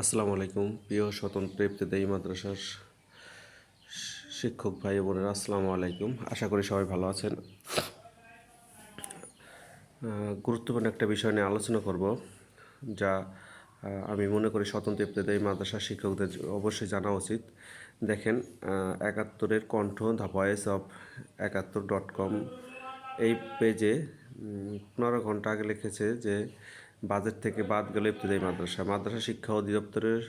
আসসালামু আলাইকুম। প্রিয় স্বতন্ত্র ইবতেদায়ী মাদ্রাসার শিক্ষক ভাই বোনেরা, আসসালামু আলাইকুম। আশা করি সবাই ভালো আছেন। গুরুত্বপূর্ণ একটা বিষয় নিয়ে আলোচনা করব, যা আমি মনে করি স্বতন্ত্র ইবতেদায়ী মাদ্রাসার শিক্ষকদের অবশ্যই জানা উচিত। দেখেন একাত্তরের কণ্ঠ the voice of Ekattor dot com, এই পেজে পনেরো ঘণ্টা আগে লিখেছে যে বাজেট থেকে বাদ গেল ইবতদায়ী মাদ্রাসা। মাদ্রাসা শিক্ষা অধিদপ্তরের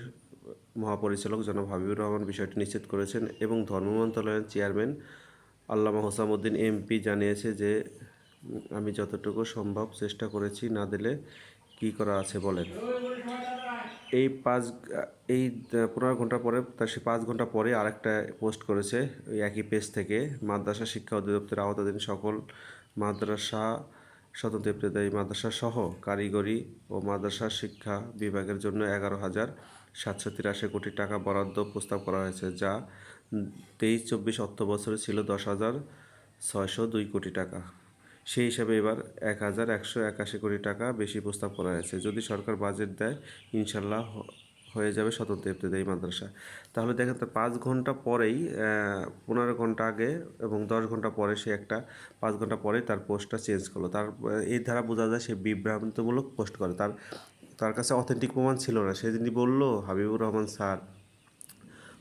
মহাপরিচালক জনাব হাবিবুর রহমান বিষয়টি নিশ্চিত করেছেন এবং ধর্ম মন্ত্রণালয়ের চেয়ারম্যান আল্লামা হোসামুদ্দিন এমপি জানিয়েছে যে, আমি যতটুকু সম্ভব চেষ্টা করেছি, না দিলে কি করা আছে বলেন। এই পাঁচ, এই পনেরো ঘণ্টা পরে, তার সে পাঁচ ঘণ্টা পরে আরেকটা পোস্ট করেছে ওই একই পেজ থেকে। মাদ্রাসা শিক্ষা অধিদপ্তরের আওতাধীন সকল মাদ্রাসা স্বতন্ত্র ইবতেদায়ী মাদ্রাসা সহ কারিগরি ও মাদ্রাসা শিক্ষা বিভাগের জন্য এগারো হাজার সাতশো তিরাশি কোটি টাকা বরাদ্দ প্রস্তাব করা হয়েছে, যা তেইশ চব্বিশ অর্থ বছরে ছিল দশ হাজার ছয়শো দুই কোটি টাকা। সেই হিসাবে এবার এক হাজার একশো একাশি কোটি টাকা বেশি প্রস্তাব করা হয়েছে। যদি সরকার বাজেট দেয়, ইনশাল্লাহ হয়ে যাবে স্বতন্ত্র ইবতেদায়ী মাদ্রাসা। তাহলে দেখেন তো পাঁচ ঘণ্টা পরেই পনেরো ঘণ্টা আগে এবং দশ ঘণ্টা পরে সে একটা, পাঁচ ঘণ্টা পরে তার পোস্টটা চেঞ্জ করল। তার, এই দ্বারা বোঝা যায় সে বিভ্রান্তমূলক পোস্ট করে। তার তার কাছে অথেন্টিক প্রমাণ ছিল না। সে যদি বলল, হাবিবুর রহমান স্যার,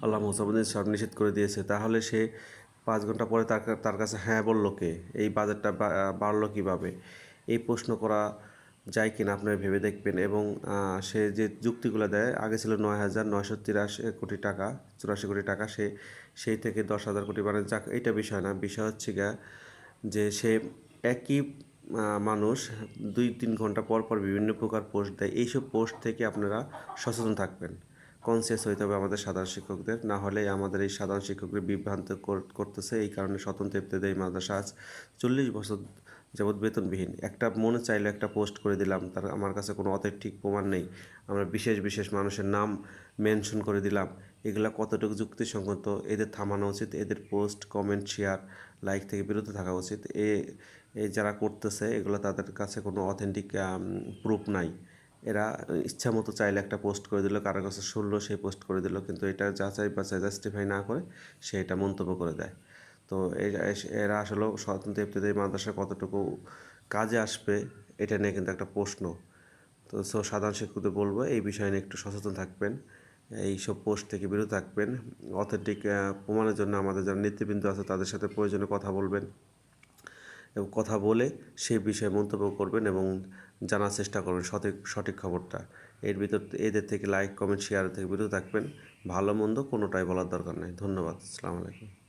আল্লাহ মোসামুদ্দিন সব নিষেধ করে দিয়েছে। তাহলে সে পাঁচ ঘণ্টা পরে তার তার কাছে হ্যাঁ বলল কে? এই বাজেটটা বাড়লো কীভাবে? এই প্রশ্ন করা যায় কিনা আপনারা ভেবে দেখবেন এবং সে যে যুক্তিগুলো দেয়, আগে ছিল নয় হাজার নয়শো তিরাশি কোটি টাকা, চুরাশি কোটি টাকা, সে, সেই থেকে দশ হাজার কোটি বানায় যাক এটা বিষয় না। বিষয় হচ্ছে গা যে সে একই মানুষ দুই তিন ঘণ্টা পর পর বিভিন্ন প্রকার পোস্ট দেয়। এইসব পোস্ট থেকে আপনারা সচেতন থাকবেন। কনসিয়াস হইতে হবে আমাদের সাধারণ শিক্ষকদের। না হলে আমাদের এই সাধারণ শিক্ষকদের বিভ্রান্ত করতেছে। এই কারণে স্বতন্ত্র ইবতেদায়ী মাদ্রাসা। আজ চল্লিশ বছর যাবৎ বেতনবিহীন। একটা মনে চাইলে, একটা পোস্ট করে দিলাম, তার আমার কাছে কোনো অথেন্টিক প্রমাণ নেই। আমরা বিশেষ বিশেষ মানুষের নাম মেনশন করে দিলাম। এগুলা কতটুকু যুক্তিসঙ্গত, এদের থামানো উচিত, এদের পোস্ট, কমেন্ট, শেয়ার, লাইক থেকে বিরত থাকা উচিত। এ যারা করতেছে, এগুলো তাদের কাছে কোনো অথেন্টিক প্রুফ নাই। এরা ইচ্ছা মতো চাইলে একটা পোস্ট করে দিল, কারও কাছে শুনলো, সেই পোস্ট করে দিল, কিন্তু এটা যাচাই বাছাই জাস্টিফাই না করে সে এটা মন্তব্য করে দেয়। তো এরা এরা আসলে স্বতন্ত্র ইবতেদায়ী মাদ্রাসা কতটুকু কাজে আসবে, এটা নিয়ে কিন্তু একটা প্রশ্ন। তো, সো সাধারণ শিক্ষকদের বলব, এই বিষয় নিয়ে একটু সচেতন থাকবেন, এইসব পোস্ট থেকে বিরত থাকবেন। অথেন্টিক প্রমাণের জন্য আমাদের যারা নেতৃবৃন্দ আছে, তাদের সাথে প্রয়োজনে কথা বলবেন এবং কথা বলে সেই বিষয়ে মন্তব্য করবেন এবং জানার চেষ্টা করবেন সঠিক সঠিক খবরটা। এর ভিতর, এদের থেকে লাইক কমেন্ট শেয়ার থেকে বিরত থাকবেন। ভালো মন্দ কোনোটাই বলার দরকার নেই। ধন্যবাদ। আসসালামু আলাইকুম।